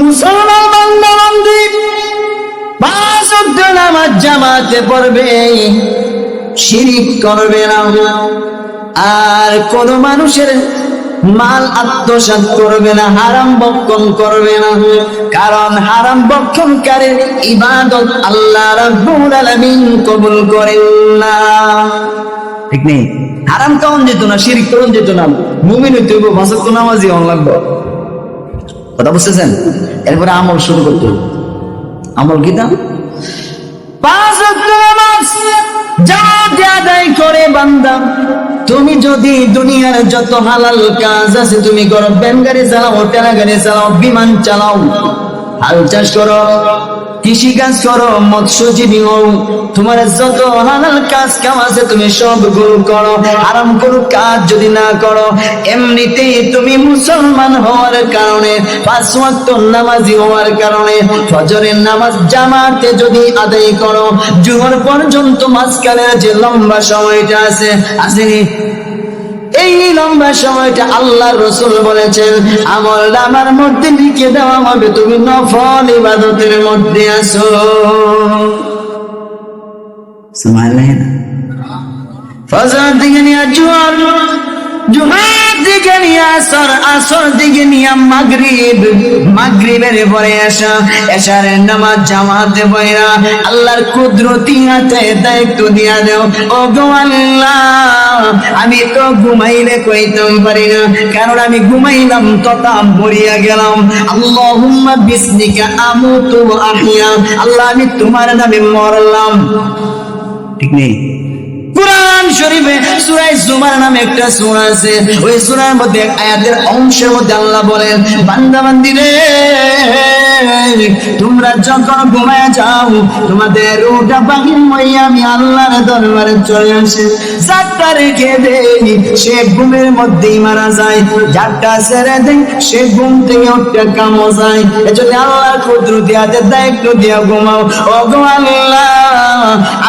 মুসলমান পাঁচ নামাজ জামাতে পড়বে, শিরিক করবে না। আর কোন মানুষের মাল আত্মসাৎ করবে না, হারাম বক্ষণ করবে না। কারণ হারাম বক্ষণকারীর ইবাদত আল্লাহ রাব্বুল আলামিন কবুল করেন না। ঠিক নেই? হারাম কাউন যেত না, শিরিক করুন যেত না। মুমিন হইতে হইব ভাষাক্ত নামাজি হন লাগবে। কথা বুঝতেছেন? এরপরে আমল শুরু করতে হবে। আমল কি দাম পাঁচ করে তুমি যদি দুনিয়ার যত হালাল কাজ আছে তুমি করো ব্যান গাড়ি চালাও টেলা গাড়ি চালাও, বিমান চালাও, হাল চাষ করো। কৃষি কাজ করো, মৎস্যজীবী হও। তোমার যত হালাল কাজ কাম আছে, তুমি সবগুলো করো। আরাম কোনো কাজ যদি না করো, এমনিতেই তুমি মুসলমান হওয়ার কারণে, পাঁচ ওয়াক্ত নামাজি হওয়ার কারণে, ফজরের নামাজ জামাতে যদি আদায় করো, জুহর পর্যন্ত মাঝখানের যে লম্বা সময়টা আছে আসেনি এই লম্বা সময়টা আল্লাহ রসুল বলেছেন, আমল আমার মধ্যে লিখে দেওয়া হবে, তুমি নফল ইবাদতের মধ্যে আসো ফজর দিকে নিয়ে জোয়ার দিকে নিয়ে আসর আসর দিকে নিয়ে মাগরিব। মাগরিবের পরে আসা নামাজ জামাতে বইরা আল্লাহর কুদরতি হাতে দায়িত্ব দিয়া দেও। ও গো আল্লাহ, আমি তো ঘুমাইলে কইতাম পারি না। কারণ আমি ঘুমাইলাম, তথা মরিয়া গেলাম। আল্লাহুম্মা বিসমিকা আমুতু ওয়া আহইয়া আল্লাহ, আমি তোমার নামে মরলাম। ঠিক নেই? কোরআন শরীফে সুরাই জুমার নামে একটা সূরা আছে। ওই সূরার মধ্যে আয়াতের অংশের মধ্যে আল্লাহ বলেন, বান্দা বান্দি রে তোমরা যখন ঘুমায় যাও, তোমাদের রুটা পাখি মইয়া আমি আল্লাহর দরবারে চলে আসে। যারটা রেখে দেই সে ঘুমের মধ্যেই মারা যায়। যারটা ছেড়ে দেই সে ঘুম থেকে উঠতে কামো যায়। এজন্য আল্লাহর কুদরতি হাতে দায়িত্ব দিয়া ঘুমাও। ও গো আল্লাহ,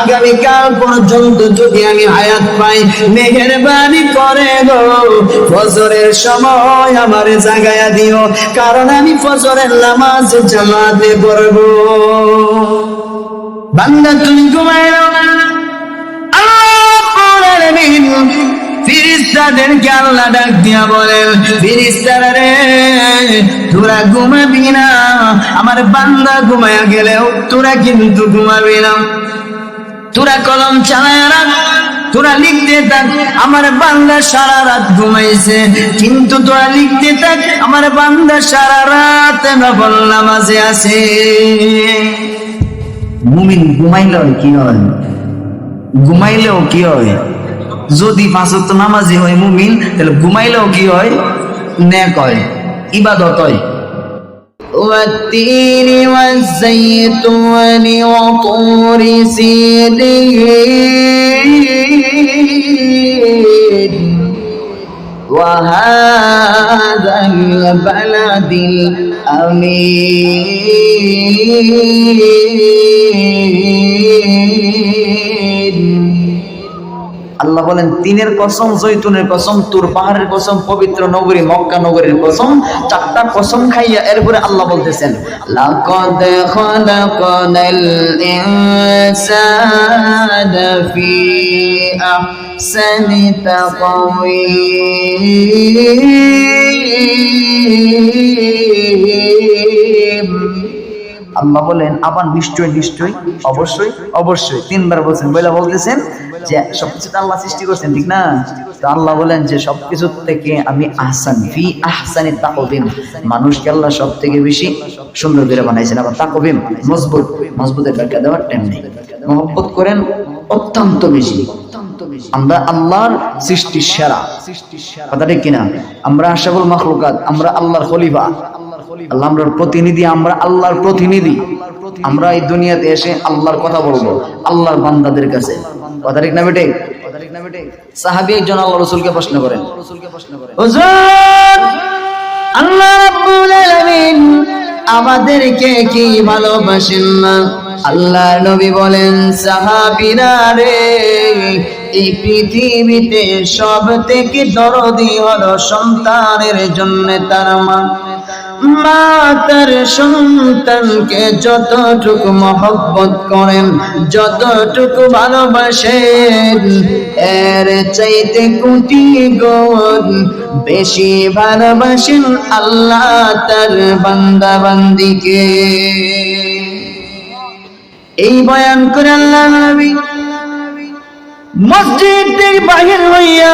আগামীকাল পর্যন্ত যদি আমি হায়াত পাই, মেহেরবানি করে গো। ফজরের সময় আমার জাগায়া দিও। কারণ আমি ফজরের নামাজ জামাতে পড়ব। বান্দা, তুমি ঘুমায় ফিরিস্তাদেরকে আল্লাহ ডাক দিয়া বলেন, ফিরিস্তারা রে, তোরা ঘুমাবি না। আমার বান্দা ঘুমায়া গেলেও তোরা কিন্তু ঘুমাবি না। তোরা কলম চালায় তোরা লিখতে থাক আমার বান্দা সারা রাত ঘুমাইছে কিন্তু তোরা লিখতে থাক আমার বান্দা সারা রাত নফল নামাজে আছে মুমিন ঘুমাইলেও কি হয় ঘুমাইলেও কি হয় যদি পাঁচত্ব নামাজি হয় মুমিন তাহলে ঘুমাইলেও কি হয় ন্যাক হয় ইবাদত হয় والتين والزيتون وطور سيدين وهذا البلد الأمين আল্লাহ বলেন, তিনের কসম, জৈতুনের কসম, তুর পাহাড়ের কসম, পবিত্র নগরী, মক্কা নগরীর কসম, চারটা কসম খাইয়া এরপরে আল্লাহ বলতেছেন, লাকাদ খালাকানাল আল্লাহ বলেন, আবার নিশ্চয় নিশ্চয় অবশ্যই অবশ্যই। তিনবার বলছেন, বইলা বলতেছেন যে সবকিছু তো আল্লাহ সৃষ্টি করছেন, ঠিক না? তো আল্লাহ বলেন যে সবকিছু থেকে আমি আহসান, ফি আহসানি তাকবিম মানুষকে আল্লাহ সব থেকে বেশি সুন্দর করে বানাইছেন। আবার তাকবিম মজবুত, মজবুতের ব্যাখ্যা দেওয়ার টাইম নেই। মহব্বত করেন অত্যন্ত বেশি। আমরা আল্লাহর সৃষ্টি সেরা। কথা ঠিক কিনা? আমরা আশাবুল মাখলুকাত, আমরা আল্লাহর খলিফা। প্রতিনিধি, আমরা আল্লাহর প্রতিনিধি। আমরা এই দুনিয়াতে এসে আল্লাহর কথা বলব, আল্লাহর বান্দাদের কাছে। কথা ঠিক না বেটে? সাহাবি একজন আল্লাহ রসুলকে প্রশ্ন করেন। আল্লাহ আমাদেরকে কি ভালোবাসেন না? আল্লাহ নবী বলেন, সাহাবীরা রে, এই পৃথিবীতে সব থেকে দরদি হলো সন্তানের জন্য তার মা। মা তার সন্তানকে যতটুকু মহব্বত করেন, যতটুকু ভালোবাসেন, এর চাইতে কোটি গুণ বেশি ভালোবাসেন আল্লাহ তার বান্দা বান্দিকে এই বয়ান করে আল্লাহ নবী মসজিদ থেকে বাহির হইয়া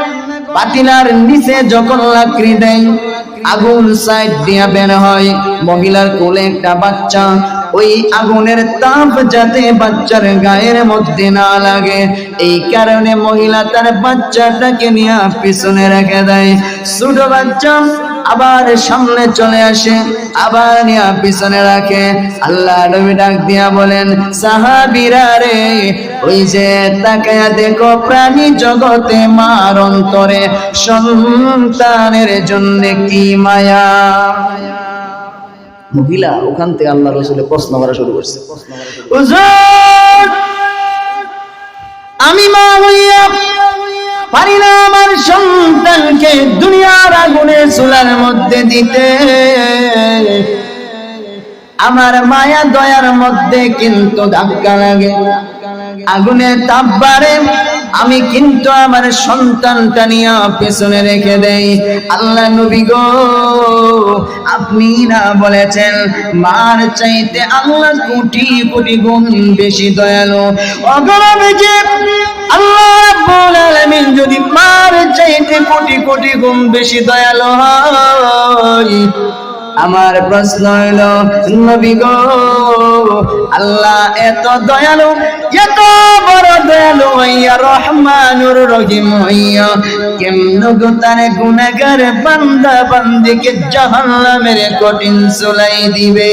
পাতিলার নিচে যখন লাকড়ি দেয়, আগুন সাইড দিয়া বের হয়। মহিলার কোলে একটা বাচ্চা, ওই আগুনের তাপ যাতে বাচ্চার গায়ের মধ্যে না লাগে। এই কারণে মহিলা তার বাচ্চাটাকে নিয়ে পিছনে রেখে দেয়। ছোট বাচ্চা আবার সামনে চলে আসে, আবার নিয়ে পিছনে রাখে। আল্লাহ নবী ডাক দিয়া বলেন, সাহাবিরা রে, ওই যে তাকায়া দেখো প্রাণী জগতে মার অন্তরে, সন্তানের জন্য কি মায়া? মহিলা ওখান থেকে আল্লাহ রসুলের প্রশ্ন করা শুরু করছে। আমি মা হইয়া পারি না সন্তানকে দুনিয়ার আগুনে চুলার মধ্যে দিতে। আমার মায়া দয়ার মধ্যে কিন্তু ধাক্কা লাগে। আগুনে তাপ বাড়ে আমি কিন্তু আমার সন্তানটা নিয়ে পেছনে রেখে দেই। আল্লাহ নবী গো, আপনি না বলেছেন, মার চাইতে আল্লাহ কোটি কোটি গুণ বেশি দয়ালু। অগরমে যে আল্লাহ রাব্বুল আলামিন যদি মার চাইতে কোটি কোটি গুণ বেশি দয়ালু হয় আমার প্রশ্ন হইল, নবী গো, আল্লাহ এত দয়ালু, এত বড় দয়ালু হইয়া রহমানুর রহিম হইয়া কেমন গো তার গুনাহগার বান্দা বান্দিকে জাহান্নামের কঠিন চুলাই দিবে?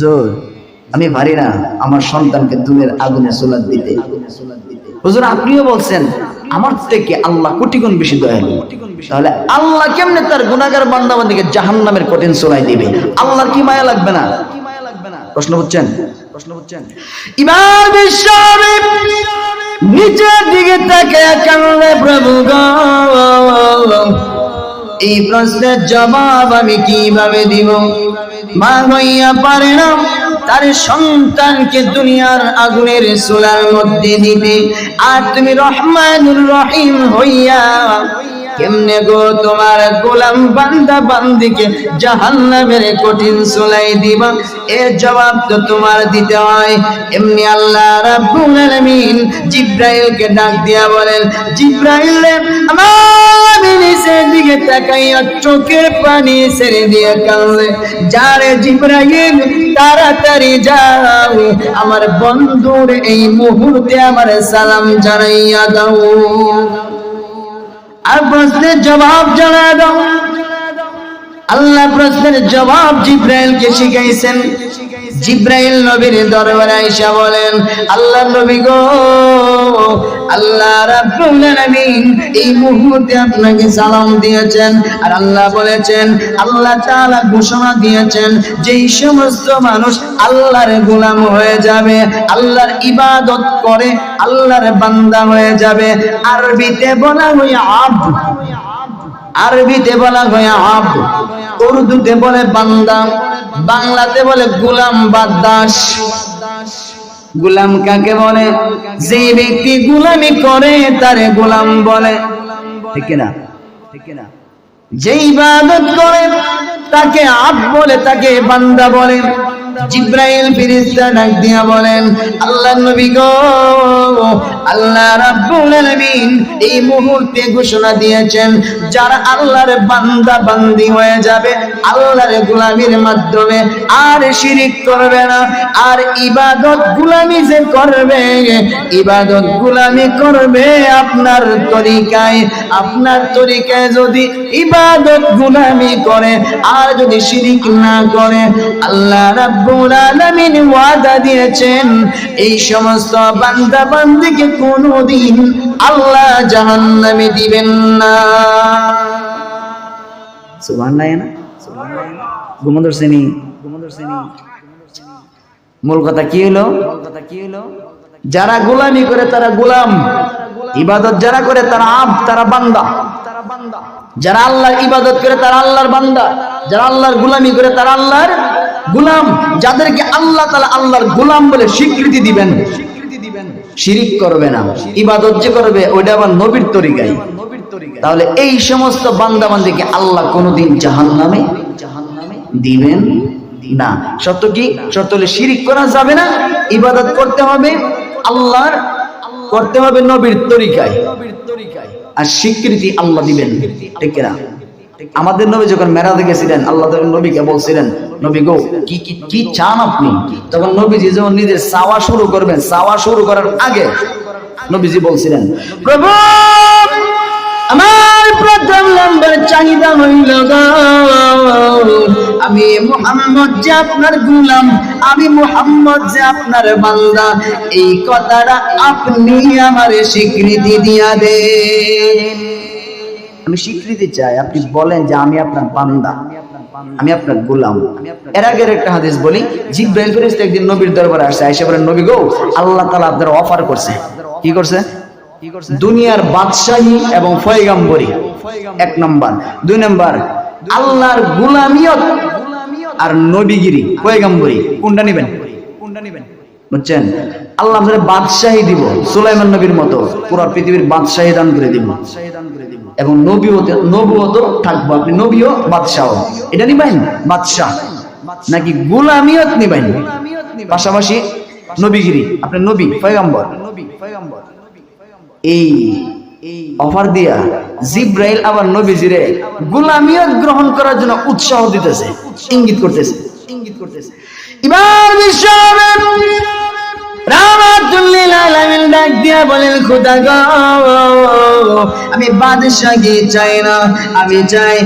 জোর আমি পারি না আমার সন্তানকে দুনের আগুনে সোলাদ দিতে। হুজুর, আপনিও বলছেন আমার থেকে আল্লাহ কোটি গুণ বেশি দয়ালু। তাহলে আল্লাহ কেমনে তার গুনাহগার বান্দাবান্দিকে জাহান্নামের কঠিন সোলাই দিবে? আল্লাহর কি মায়া লাগবে না? প্রশ্ন বুঝছেন জবাব আমি কীভাবে দিব? মা হইয়া পারে না। তার সন্তানকে দুনিয়ার আগুনের চুলার মধ্যে দিবে। আর তুমি রহমানুর রহিম হইয়া কেমনে গো তোমার গোলাম বান্দা বান্দিকে জাহান্নামের কঠিন চুলাই দিবা? এর জবাব তো তোমার দিতে হয়। এমনি আল্লাহ রাব্বুল আলামিন জিব্রাইলকে ডাক দিয়া বলেন, জিব্রাইল আমার নিচের দিকে তাকাইয়া চোখের পানি ছেড়ে দিয়ে কাঁদলে। যারে জিব্রাইল, তাড়াতাড়ি যাও। আমার বন্ধুর এই মুহূর্তে আমার সালাম জানাইয়া দাও। আর প্রশ্নের জবাব জানা দাও। আল্লাহ প্রশ্নের জবাব জিব্রাইলকে শিখাইছেন। জিব্রাইল নবীর দরবারে আয়েশা বলেন, আল্লাহ নবী গো, আল্লাহ রাব্বুল আলামিন এই মুহূর্তে আপনাকে সালাম দিয়েছেন আর আল্লাহ বলেছেন, আল্লাহ তাআলা ঘোষণা দিয়েছেন, যেই সমস্ত মানুষ আল্লাহর গোলাম হয়ে যাবে, আল্লাহর ইবাদত করে আল্লাহর বান্দা হয়ে যাবে। আরবিতে বলা হয় আব্দ। আরবিতে বলা হয় আব উর্দুতে বলে বান্দা বাংলাতে বলে গুলাম বা দাস গুলাম কাকে বলে? যে ব্যক্তি গুলামি করে, তারে গুলাম বলে। ঠিক না ঠিক না যে ইবাদত করে, তাকে আব বলে, তাকে বান্দা বলে। জিব্রাইল ফিরিস্তা ডাক দিয়া বলেন, আল্লাহ নবী গো, আল্লাহ রাব্বুল আলামিন এই মুহূর্তে ঘোষণা দিয়েছেন, যারা আল্লাহর বান্দা বান্দি হয়ে যাবে, আল্লাহর গোলামির মাধ্যমে। আর শিরিক করবে না, আর ইবাদত গুলামি যে করবে, ইবাদত গুলামি করবে আপনার তরিকায়। আপনার তরিকায় যদি ইবাদত গুলামি করে, আর যদি শিরিক না করে, আল্লাহ রাব্বুল আলামিন ওয়াদা দিয়েছেন, এই সমস্ত বান্দা বান্দিকে আল্লাহ জাহান্নামে দিবেন না। সুবহান নাই না ঘুমন্দর শ্রেণি ঘুমন্দর শ্রেণি। মূল কথা কি হলো কথা কি হলো? যারা গোলামি করে তারা গোলাম। ইবাদত যারা করে তারা আব, তারা বান্দা। যারা আল্লাহর ইবাদত করে তারা আল্লাহর বান্দা। যারা আল্লাহর গোলামি করে তারা আল্লাহর গোলাম, যাদেরকে আল্লাহ তাআলা আল্লাহর গোলাম বলে স্বীকৃতি দিবেন, শিরিক করবে না, ইবাদত যে করবে, ওইটা আবার নবীর তাহলে এই সমস্ত আল্লাহ কোনোদিন জাহান্নামে জাহান্নামে দিবেন না। সত্য কি? সত্য হলে শিরিক করা যাবে না, ইবাদত করতে হবে আল্লাহর, করতে হবে নবীর তরিকায়। আর স্বীকৃতি আল্লাহ দিবেন, ঠিক না আমাদের নবী যখন মেরাজে গেছিলেন, আল্লাহ নবীকে বলছিলেন, নবী গো, কি কি চান আপনি? তখন নবীজি যখন নিজের চাওয়া শুরু করবেন, চাওয়া শুরু করার আগে নবীজি বলছিলেন, প্রভু, আমার প্রথম নম্বর চাহিদা হইল আমি মোহাম্মদ যে আপনার গুলাম, আমি মোহাম্মদ যে আপনার বান্দা। এই কথাটা আপনি আমার স্বীকৃতি দিয়া দেন। আমি স্বীকৃতি চাই, আপনি বলেন যে আমি আপনার বান্দা, আমি আপনার গোলাম। এর আগের একটা হাদিস বলি, জিব্রাইল ফেরেশতা একদিন নবীর দরবারে আসছে, আয়েশা বলেন, নবী গো, আল্লাহ তাআলা আপনার অফার করছে। কি করছে? দুনিয়ার বাদশাহী এবং ফয়গাম্বরী এক নম্বর। দুই নম্বর, আল্লাহর গুলামিয়ত আর নবীগিরি, পয়গাম্বরী। কোনটা নেবেন? কোনটা নেবেন বুঝছেন? আল্লাহ আপনাদের বাদশাহী দিব, সুলাইমান নবীর মতো পুরো পৃথিবীর বাদশাহী দান করে দিব। এবং নবীও নবুও তো থাকব। আপনি নবীও বাদশাহ এটা নিবেন বাদশাহ। নাকি গুলামিয়ত নিবেন পাশাপাশি নবীগিরি। আপনি নবী, পয়গাম্বর। এই অফার দিয়া জিব্রাইল আবার নবীজিরে গোলামিয়ত গ্রহণ করার জন্য উৎসাহ দিতেছে, ইঙ্গিত করতেছে। ইঙ্গিত করতেছে। এবার আলামিন ডাক দিয়া বলেন আমি বাদশাহী চাই না, আমি চাই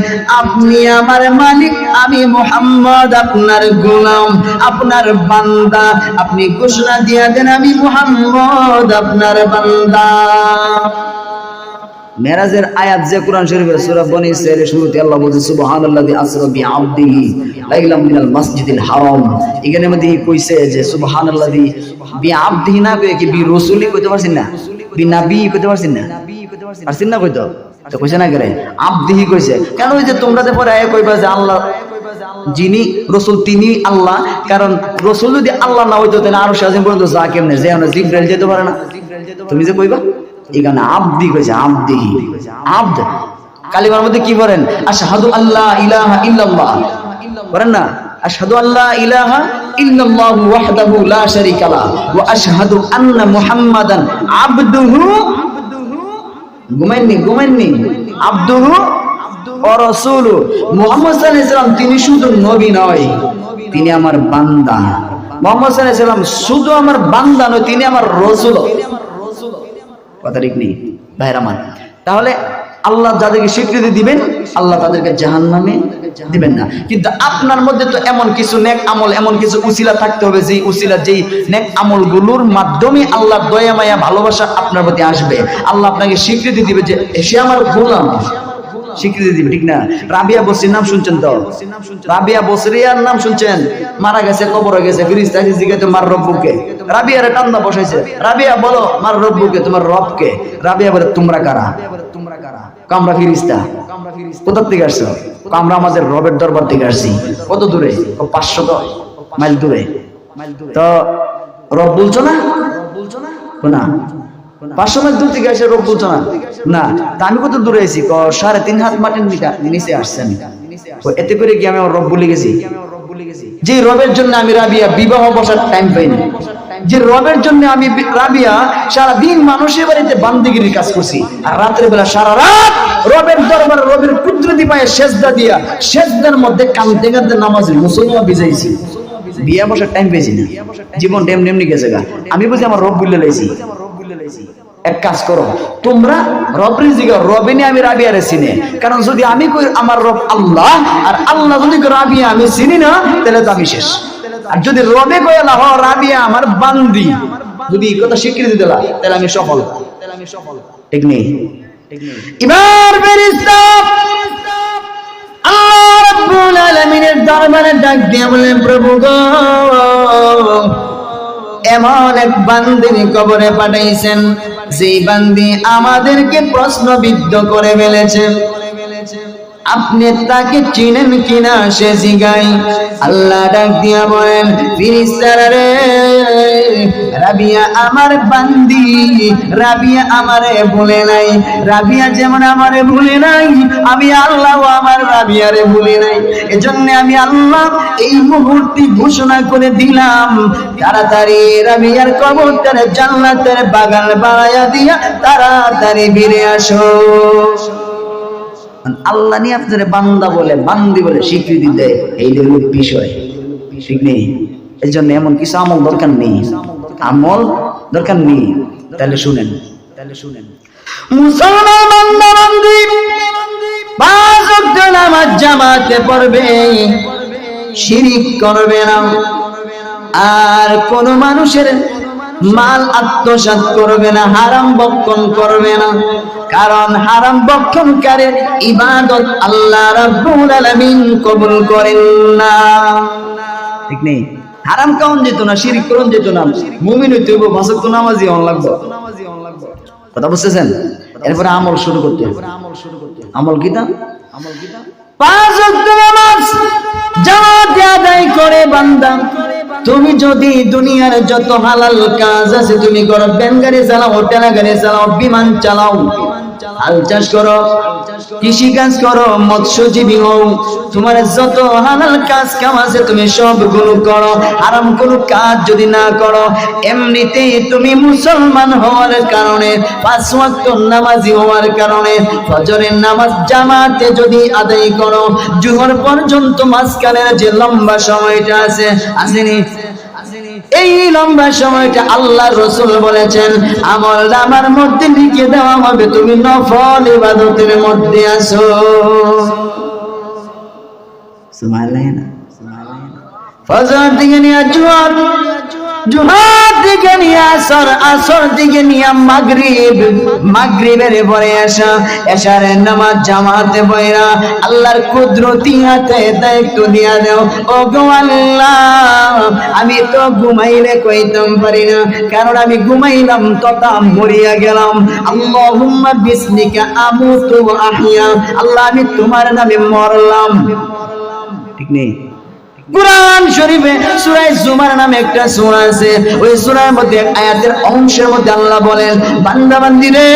আপনি আমার মালিক, আমি মোহাম্মদ, আপনার গোলাম, আপনার বান্দা। আপনি ঘোষণা দিয়া দেন, আমি মোহাম্মদ, আপনার বান্দা। মেরাজের আয়াত যে কোরআন শরীফের সূরা বনি ইসরাঈলের শুরুতে আল্লাহ বলছে, সুবহানাল্লাযী আসরা বিআবদিহি লাইলাম মিনাল মাসজিদিল হারাম। এখানে মধ্যে কইছে যে, সুবহানাল্লাযী বিআবদিহি না কই কি বি রাসূলি কইতে পারছেন না? বি নবী কইতে পারছেন না? পারছেন না কইতো? তো কইছে না করে? আবদিহি কইছে। কেন ওই যে তোমরা যে পরে আয়া কইবা যে আল্লাহ, যিনি রসুল, তিনি আল্লাহ, কারণ রসুল যদি আল্লাহ না হইতো, তাহলে আরও সাজিম পর্যন্ত যা কেমনে? যে জিব্রাইল যেতে পারে না। তুমি যে কইবা? এখানে আব্দি আব্দি। আব্দ। কালিমার মধ্যে কি বলেন আল্লাহ ইলাহা ইল্লাল্লাহ। বলেন না? আশহাদু আল্লাহ ইলাহা ওয়াহদাহু লা শারীকা লা ওয়া আশহাদু আন্না মুহাম্মাদান আবদুহু। ও রাসূলু। মুহাম্মদ সাল্লাল্লাহু তিনি শুধু নবী নয়, তিনি আমার বান্দা। মুহাম্মদ সাল্লাল্লাহু শুধু আমার বান্দা নয়, তিনি আমার রাসূল। কথা ঠিক নেই? ভাইয়ের আমার। তাহলে আল্লাহ যাদেরকে স্বীকৃতি দিবেন, আল্লাহ তাদেরকে জাহান নামে দিবেন না। কিন্তু আপনার মধ্যে তো এমন কিছু নেক আমল, এমন কিছু উসিলা থাকতে হবে যে উসিলা, যেই নেক আমলগুলোর মাধ্যমে আল্লাহ দয়া, মায়া, ভালোবাসা আপনার প্রতি আসবে। আল্লাহ আপনাকে স্বীকৃতি দিবে যে, সে আমার গোলাম স্বীকৃতি দিবে, ঠিক না? রাবিয়া বসরির নাম শুনছেন তো? রাবিয়া বসরিয়ার নাম শুনছেন? মারা গেছে, কবর গেছে, ফিরিস্তা, জিজ্ঞাসা মার রব্বুকে। রাবিয়ার টান্না বসাইছে। রাবিয়া বলো, মার রব্বুকে, তোমার রবকে। রাবিয়া বলে, তোমরা কারা? তোমরা কারা কামরা ফিরিস্তা। কোথার থেকে আসছো? আমরা আমাদের রবের দরবার থেকে আসছি। কত দূরে? পাঁচশো মাইল দূরে। তো রব বলছো না? বলছো না। পাঁচশো মাইল দূর থেকে এসে রোগ বলছো না? না। তা আমি কত দূরে আছি? সাড়ে তিন হাত মাটির নিচে আসছেন। এতে করে কি আমি আমার রব বলে গেছি? যে রবের জন্য আমি রাবিয়া বিবাহ বসার টাইম পাইনি। যে রবের জন্য আমি রাবিয়া সারা দিন মানুষের বাড়িতে বান্দিগিরির কাজ করছি। আর রাতের বেলা সারা রাত রবের দরবারে রবের কুদরতি পায়ে সেজদা দিয়া, সেজদার মধ্যে কান্দতে কান্দতে নামাজ মুসলমান বিজাইছি বিয়া বসার টাইম পেয়েছি না। জীবন এমনি এমনি গেছে গা। আমি বুঝি আমার রব বুঝলে লাইছি। এক কাজ করো, তোমরা রব রিজিকে, রবে নিয়ে আমি রাবিয়ারে চিনি। কারণ যদি আমি কই আমার রব আল্লাহ, আর আল্লাহ যদি রাবিয়া আমি চিনি না, তাহলে তো আমি শেষ। আর যদি রবে কয়ে না হ রাবিয়া আমার বান্দি। যদি এই কথা স্বীকৃতি দিলা, তাহলে আমি সফল। তাহলে আমি সফল। ঠিক নেই? এবার ডাক দিয়ে প্রভু গো, এমন এক কবরে পাঠাইছেন বান্দি আমাদেরকে প্রশ্নবিদ্ধ করে ফেলেছে আপনি তাকে চিনেন কিনা সে জিগাই। আল্লাহ ডাক দিয়া বলেন রে রাবিয়া আমার বান্দি, রাবিয়া আমারে ভুলে নাই। রাবিয়া যেমন আমারে ভুলে নাই, আমি আল্লাহ আমার রাবিয়ারে ভুলে নাই। এজন্য আমি আল্লাহ এই মুহূর্তে ঘোষণা করে দিলাম, তাড়াতাড়ি রাবিয়ার কবরটারে জান্নাতের বাগান বাড়াইয়া দিয়া তাড়াতাড়ি ফিরে আসো। আল্লাহ নিয়ে আপনার বান্দা বলে, বান্দি বলে স্বীকৃতি দেয়, এই হলো বিষয়। ঠিক নেই? এই জন্য এমন কিছু আমল দরকার নেই। আমল দরকার নেই। তাহলে শুনেন। তাহলে শুনেন মুসলমান আর কোন মানুষের মাল আত্মসাৎ করবে না, হারাম বক্ষণ করবে না। কারণ হারাম বক্ষণকারের ইবাদত আল্লাহ রাব্বুল আলামিন কবুল করেন না। ঠিক নেই? হারাম কাউন যেত না, শিরিক করুন যেত না। মুমিন হইতে হইব পাঁচক তো নামাজি হন লাগবে। কথা বুঝতেছেন? এরপরে আমল শুরু করতে হবে। আমল কিতা আমল কিতা পাঁচ নামাজ জামাতে আদায় করে বান্দা। তুমি যদি দুনিয়ার যত হালাল কাজ আছে, তুমি করো ব্যান গাড়ি চালাও টেলা গাড়ি চালাও, বিমান চালাও। হাল চাষ করো কৃষি কাজ করো, মৎস্যজীবী হও। তোমার যত হালাল কাজ কাম আছে তুমি সবগুলো করো। আরাম কোনো কাজ যদি না করো এমনিতে তুমি মুসলমান হওয়ার কারণে, পাঁচ ওয়াক্ত নামাজি হওয়ার কারণে, ফজরের নামাজ জামাতে যদি আদায় করো, জুহর পর্যন্ত মাঝখানের যে লম্বা সময়টা আছে, আসেনি। এই লম্বা সময়টা আল্লাহ রসুল বলেছেন, আমল আমার মধ্যে লিখে দেওয়া হবে, তুমি নফল ইবাদতের মধ্যে আসো ফজর দিকে নিয়ে জুয়ার। দিকে নিয়ে আসর আসর দিকে নিয়ে মাগরিব। মাগরিবের পরে আসা নামাজ জামাতে বইরা আল্লাহর কুদরতি হাতে দায়িত্ব দিয়া ও গো আল্লাহ, আমি তো ঘুমাইলে কইতাম পারি না, কারণ আমি ঘুমাইলাম তথা মরিয়া গেলাম। আল্লাহুম্মা বিসমিকা আমুতু ওয়া আহইয়া আল্লাহ, আমি তোমার নামে মরলাম। ঠিক নেই? কোরআন শরীফে সূরা জুমার নামে একটা সূরা আছে। ওই সূরার মধ্যে এক আয়াতের অংশের মধ্যে আল্লাহ বলেন, বান্দা, বান্দি রে,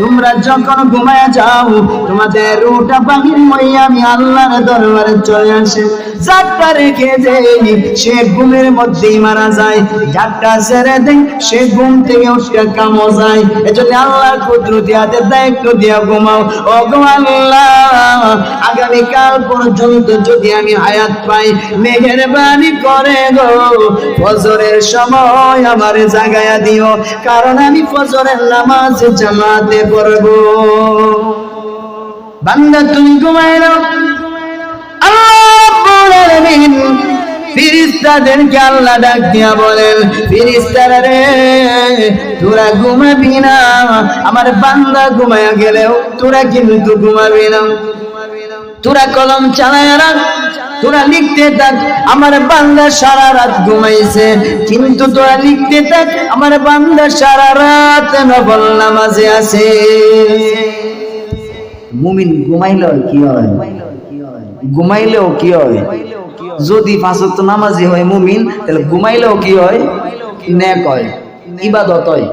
তোমরা যখন ঘুমায় যাও, তোমাদের রুটা বাহির হইয়া আমি আল্লাহর দরবারে চলে আসে। যাত্রা রেখে সে ঘুমের মধ্যেই মারা যায়, যাত্রা ছেড়ে দেই, সে ঘুম থেকে উঠে কামো যায়। এজন্য আল্লাহর কুদরতি হাতে দায়িত্ব দিয়া ঘুমাও। ও আল্লাহ, আগামীকাল পর্যন্ত যদি আমি হায়াত পাই, মেহেরবানি করে গো। ফজরের সময় আমার জাগায়া দিও, কারণ আমি ফজরের নামাজ জামাতে পড়ব। বান্দা, তুমি নাও। আল্লাহ ফিরিস্তাদেরকে ডাক দিয়া বলেন, ফিরিস্তারা রে, তোরা ঘুমাবি না। আমার বান্দা ঘুমায়া গেলেও তোরা কিন্তু ঘুমাবি না। তোরা কলম চালায় রাখ তোরা লিখতে থাক, আমার বান্দা সারা রাত ঘুমাইছে। কিন্তু তোরা লিখতে থাক, আমার বান্দা সারা রাত নফল নামাজে আছে। মুমিন ঘুমাইলেও কি হয়? ঘুমাইলেও কি হয়? যদি ওয়াক্ত নামাজি হয় মুমিন, তাহলে ঘুমাইলেও কি হয়? নেক হয়। ইবাদত হয়।